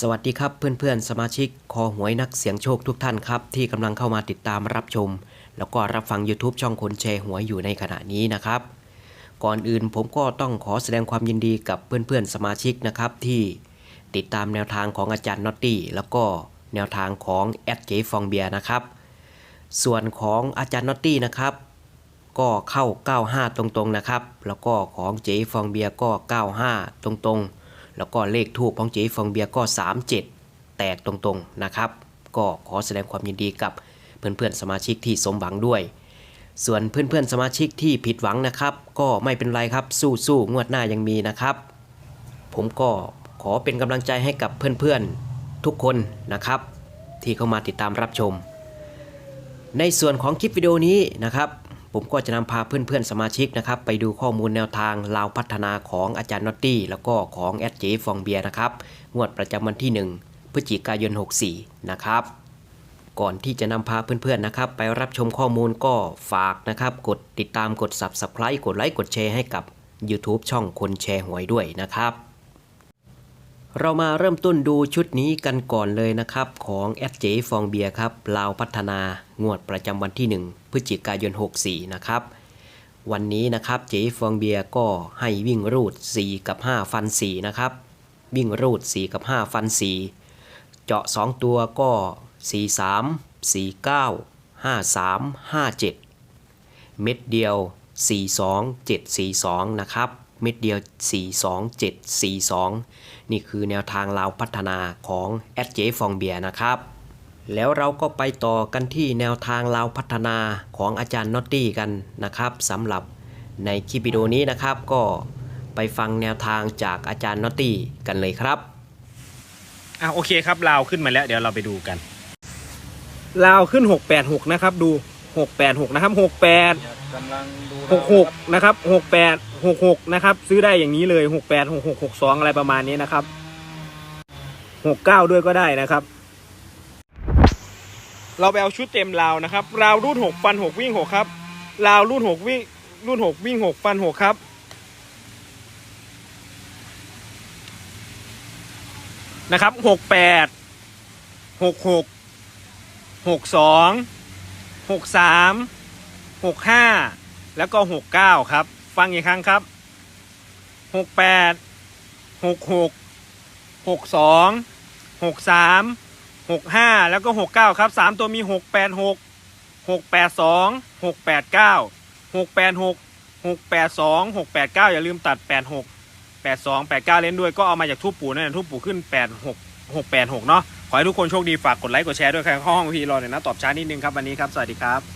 สวัสดีครับเพื่อนๆ สมาชิกคอหวยนักเสียงโชคทุกท่านครับ ที่กำลังเข้ามาติดตามรับชม แล้วก็รับฟัง YouTube ช่องคนแชร์หวยอยู่ในขณะนี้นะครับ ก่อนอื่นผมก็ต้องขอแสดงความยินดีกับเพื่อนๆ สมาชิกนะครับ ที่ติดตามแนวทางของอาจารย์น็อตตี้แล้วก็แนวทางของแอดเจฟองเบียนะครับ ส่วนของอาจารย์น็อตตี้นะครับ ก็เข้า 95 ตรงๆนะครับ แล้วก็ของเจฟองเบียก็ 95 ตรงๆ แล้วก็เลขทูปของเจฟองเบียก็ 37 แตกตรงๆนะครับ ก็ขอแสดงความยินดีกับเพื่อนๆสมาชิกที่สมหวังด้วย ส่วนเพื่อนๆสมาชิกที่ผิดหวังนะครับ ก็ไม่เป็นไรครับสู้ๆงวดหน้ายังมีนะครับ ผมก็ขอเป็นกำลังใจให้กับเพื่อนๆทุกคนนะครับ ที่เข้ามาติดตามรับชม ในส่วนของคลิปวิดีโอนี้นะครับ ผมก็จะนำพาเพื่อนๆสมาชิกนะครับไปดูข้อมูลแนวทางลาวพัฒนาของอาจารย์นอตตี้แล้วก็ของแอดเจฟองเบียนะครับงวดประจำวันที่ 1 พฤศจิกายน 64 นะครับก่อนที่จะนำพาเพื่อนๆนะครับ ไปรับชมข้อมูลก็ฝากนะครับ กดติดตามกด Subscribe กดไลค์กดแชร์ให้กับ YouTube ช่องคนแชร์หวยด้วยนะครับ เรามาเริ่มต้นดูชุดนี้กันก่อนเลยนะครับ ของแอดเจฟองเบียครับลาวพัฒนางวดประจำวันที่ 1 พฤศจิกายน 64 นะครับ วันนี้นะครับเจฟองเบียก็ให้วิ่งรูด 4 กับ 5 ฟัน 4 นะครับ วิ่งรูด 4 กับ 5 ฟัน 4 เจาะ 2 ตัวก็ 43 49 53 57 เม็ดเดียว 42742 นะครับ เม็ดเดียว 42742 นี่คือแนวทางลาวพัฒนาของแอดเจฟองเบียนะครับ แล้วเราก็ไปต่อกันที่แนวทางลาวพัฒนาของอาจารย์นอตตี้กันนะครับสำหรับในคลิปวิดีโอนี้นะครับก็ไปฟังแนวทางจากอาจารย์นอตตี้กันเลยครับอะโอเคครับลาวขึ้นมาแล้วเดี๋ยวเราไปดูกันลาวขึ้นหกแปดหกนะครับ ดู หกแปดหกนะครับหกแปดกำลังดูหกหกนะครับหกแปดหกหกนะครับ ซื้อได้อย่างนี้เลยหกแปดหกหกหกสองอะไรประมาณนี้นะครับหกเก้าด้วยก็ได้นะครับ เราไปเอาชุดเต็มลาวนะครับลาวรูดหกฟันหกวิ่งหกครับลาวรูดหกวิ่งรูดหกวิ่งหกฟันหกครับนะครับหกแปดหกหกหกสอง หกสามหกห้าแล้วก็หกเก้าครับ ฟังอีกครั้งครับหกแปดหกหกหกสองหกสามหกห้าแล้วก็หกเก้าครับสามตัวมีหกแปดหกหกแปดสองหกแปดเก้าหกแปดหกหกแปดสองหกแปดเก้าอย่าลืมตัดแปดหกแปดสองแปดเก้าเล่นด้วยก็เอามาจากทูบปู่นั่นแหละทูบปู่ขึ้นแปดหกหกแปดหกเนาะ ขอให้ทุกคนโชคดีฝากกดไลค์กดแชร์ด้วยใครเข้าห้องพีรอหน่อยนะตอบช้านิดนึงครับวันนี้ครับสวัสดีครับ